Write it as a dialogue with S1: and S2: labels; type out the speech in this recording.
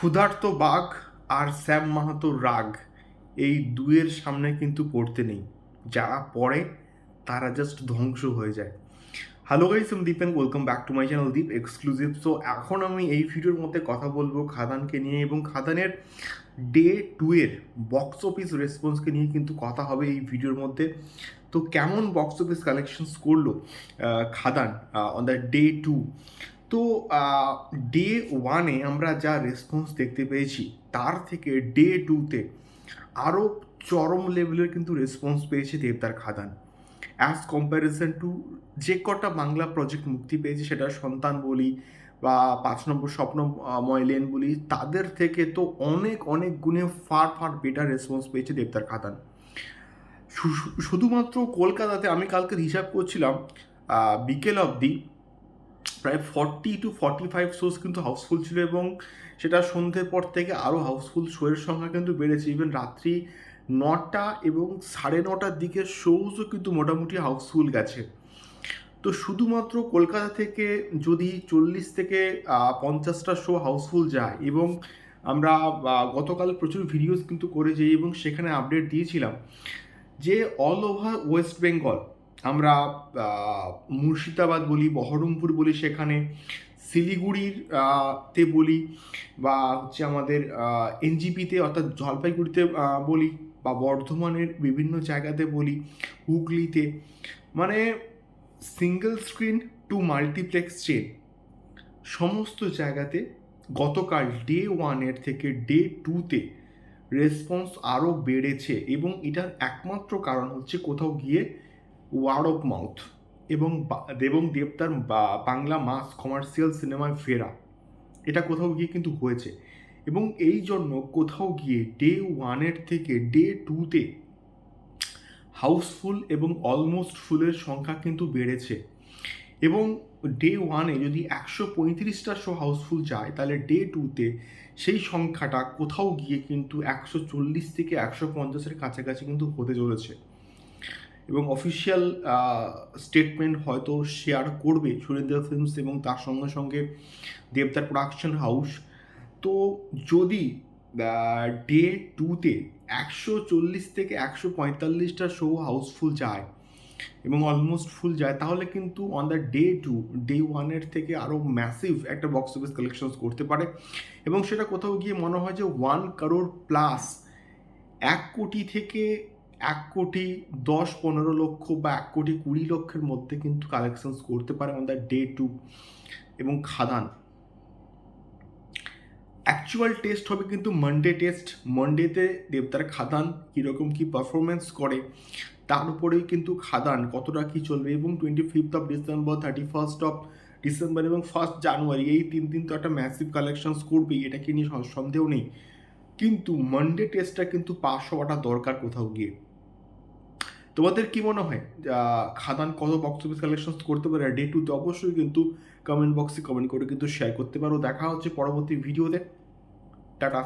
S1: ক্ষুধার্ত বাঘ আর শ্যাম মাহাতোর রাগ এই দুয়ের সামনে কিন্তু পড়তে নেই। যারা পড়ে, তারা জাস্ট ধ্বংস হয়ে যায়। হ্যালো গাইস আমি Deep welcome back to my channel Deep exclusive so এখন আমি এই ভিডিওর মধ্যে কথা বলব খাদানকে নিয়ে এবং খাদানের ডে টু এর বক্স অফিস রেসপন্সকে নিয়ে কিন্তু কথা হবে এই ভিডিওর মধ্যে। তো কেমন বক্স অফিস কালেকশনস করল Khadaan on the day two তো ডে ওয়ানে আমরা যা রেসপন্স দেখতে পেয়েছি, তার থেকে ডে টুতে আরও চরম লেভেলের কিন্তু রেসপন্স পেয়েছে দেবদার খাদান। অ্যাজ কম্প্যারিজন টু যে কটা বাংলা প্রজেক্ট মুক্তি পেয়েছে, সেটা সন্তান বলি বা পাঁচ নম্বর স্বপ্ন ময়লেন বলি, তাদের থেকে তো অনেক অনেক গুণে ফার ফার বেটার রেসপন্স পেয়েছে দেবদার খাদান। শুধুমাত্র কলকাতাতে আমি কালকে হিসাব করছিলাম বিকেল অবধি প্রায় forty two forty five shows কিন্তু হাউসফুল ছিল এবং সেটা সন্ধ্যের পর থেকে আরও হাউসফুল শোয়ের সংখ্যা কিন্তু বেড়েছে। ইভেন রাত্রি নটা এবং সাড়ে নটার দিকে শোজও কিন্তু মোটামুটি হাউসফুল গেছে। তো শুধুমাত্র কলকাতা থেকে যদি চল্লিশ থেকে পঞ্চাশটা শো হাউসফুল যায় এবং আমরা গতকাল প্রচুর ভিডিওস কিন্তু করেছি এবং সেখানে আপডেট দিয়েছিলাম যে অল ওভার ওয়েস্ট বেঙ্গল আমরা মুর্শিদাবাদ বলি, বহরমপুর বলি, সেখানে শিলিগুড়ির তে বলি বা হচ্ছে আমাদের এনজিপিতে অর্থাৎ জলপাইগুড়িতে বলি বা বর্ধমানের বিভিন্ন জায়গাতে বলি হুগলিতে মানে single screen to multiplex chain সমস্ত জায়গাতে গতকাল ডে ওয়ানের থেকে ডে টুতে রেসপন্স আরও বেড়েছে এবং এটার একমাত্র কারণ হচ্ছে কোথাও গিয়ে ওয়ার্ড অফ মাউথ এবং দেবং দেবতার বাংলা মাস কমার্শিয়াল সিনেমায় ফেরা। এটা কোথাও গিয়ে কিন্তু হয়েছে। এবং এই জন্য কোথাও গিয়ে ডে ওয়ানের থেকে ডে টুতে হাউসফুল এবং অলমোস্ট ফুলের সংখ্যা কিন্তু বেড়েছে। এবং ডে ওয়ানে যদি একশো পঁয়ত্রিশটা শো হাউসফুল যায়, তাহলে ডে টুতে সেই সংখ্যাটা কোথাও গিয়ে কিন্তু একশো চল্লিশ থেকে একশো পঞ্চাশের কাছাকাছি কিন্তু হতে চলেছে। এবং অফিসিয়াল স্টেটমেন্ট হয়তো শেয়ার করবে সুরেন্দ্র ফিল্মস এবং তার সঙ্গে সঙ্গে দেবদার প্রোডাকশন হাউস তো যদি ডে টুতে একশো চল্লিশ থেকে একশো পঁয়তাল্লিশটা শো হাউসফুল যায় এবং অলমোস্ট ফুল যায়, তাহলে কিন্তু on the day two day ওয়ানের থেকে আরও ম্যাসিভ একটা বক্স অফিস কালেকশনস করতে পারে। এবং সেটা কোথাও গিয়ে মনে হয় যে ওয়ান কারোর প্লাস এক কোটি থেকে এক কোটি দশ পনেরো লক্ষ বা এক কোটি কুড়ি লক্ষের মধ্যে কিন্তু কালেকশনস করতে পারে অন দ্য ডে টু এবং খাদান। অ্যাকচুয়াল টেস্ট হবে কিন্তু মানডে টেস্ট মানডেতে দেবতার খাদান কীরকম কী পারফরমেন্স করে, তার উপরেই কিন্তু খাদান কতটা কী চলবে এবং twenty fifth of December thirty first of December এবং ফার্স্ট জানুয়ারি এই তিন দিন তো একটা ম্যাসিভ কালেকশনস করবেই এটাকে নিয়ে সন্দেহ নেই। কিন্তু মানডে টেস্টটা কিন্তু পাস হওয়াটা দরকার কোথাও গিয়ে। তোমাদের কি মনে হয়? খাদান কত বক্স অফিস কালেকশন করতে পারে? ডে টুতে অবশ্যই কিন্তু কমেন্ট বক্সে কমেন্ট করে কিন্তু শেয়ার করতে পারো। দেখা হচ্ছে পরবর্তী ভিডিওতে টাটা।